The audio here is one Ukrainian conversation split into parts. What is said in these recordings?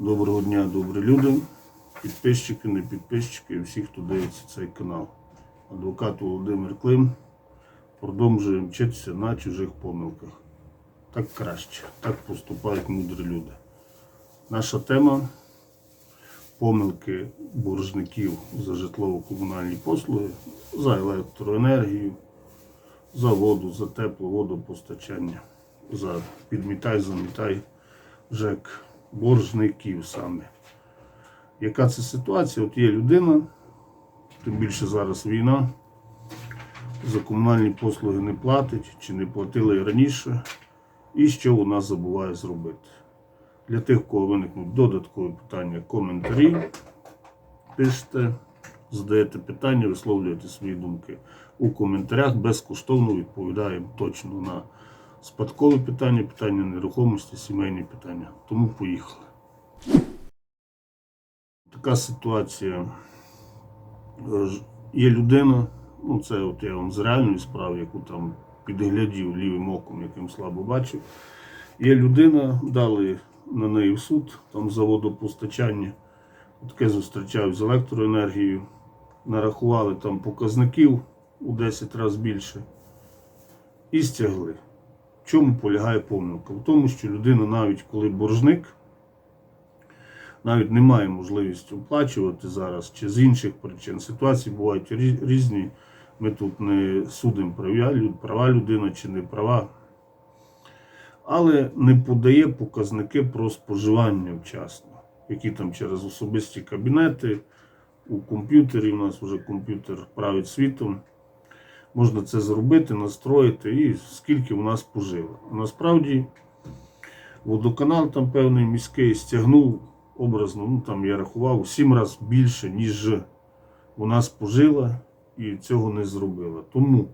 Доброго дня, добрі люди, підписчики, не підписчики, і всі, хто дивиться цей канал. Адвокат Володимир Клим. Продовжуємо вчитися на чужих помилках. Так краще, так поступають мудрі люди. Наша тема помилки боржників за житлово-комунальні послуги, за електроенергію, за воду, за тепло, водопостачання, за підмітай, замітай ЖЕК, боржників саме. Яка це ситуація? От є людина, тим більше зараз війна, за комунальні послуги не платить чи не платила і раніше, і що вона забуває зробити. Для тих, у кого виникнуть додаткові питання, коментарі, пишете, задаєте питання, висловлюєте свої думки у коментарях. Безкоштовно відповідаємо точно на спадкові питання, питання нерухомості, сімейні питання. Тому поїхали. Така ситуація. Е, Є людина, ну це от я вам з реальної справи, яку там підглядів лівим оком, яким слабо бачив. Є людина, дали на неї в суд, там за водопостачання. Таке зустрічав з електроенергією. Нарахували там показників у 10 разів більше. І стягли. В чому полягає помилка? В тому, що людина, навіть коли боржник, навіть не має можливості оплачувати зараз чи з інших причин. Ситуації бувають різні. Ми тут не судимо права людина чи не права. Але не подає показники про споживання вчасно, які там через особисті кабінети, у комп'ютері, у нас вже комп'ютер править світом. Можна це зробити, настроїти і скільки вона спожила. Насправді водоканал там певний міський стягнув образно, ну там я рахував, в сім разів більше, ніж вона спожила і цього не зробила. Тому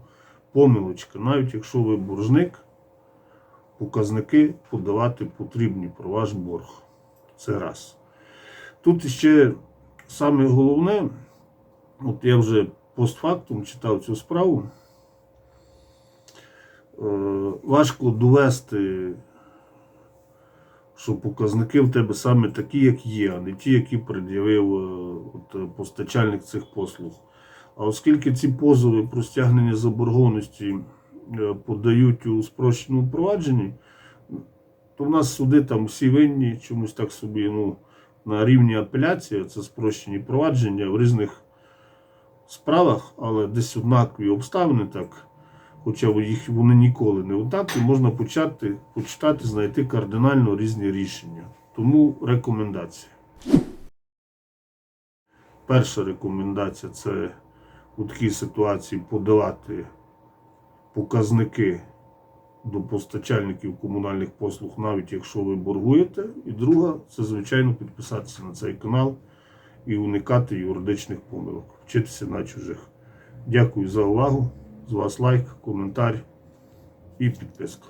помилочка, навіть якщо ви боржник, показники подавати потрібні про ваш борг. Це раз. Тут ще саме головне, от я вже постфактум читав цю справу. Е, важко довести, що показники в тебе саме такі, як є, а не ті, які пред'явив е, от, е, постачальник цих послуг. А оскільки ці позови про стягнення заборгованості подають у спрощеному провадженні, то в нас суди там всі винні, чомусь так собі ну, на рівні апеляції, це спрощені провадження в різних справах, але десь однакові обставини так. Хоча їх вони ніколи не однакові, можна почати, почитати, знайти кардинально різні рішення. Тому рекомендація. Перша рекомендація це у такій ситуації подавати показники до постачальників комунальних послуг, навіть якщо ви боргуєте. І друга це, звичайно, підписатися на цей канал і уникати юридичних помилок, вчитися на чужих. Дякую за увагу. З вас лайк, коментар і підписка.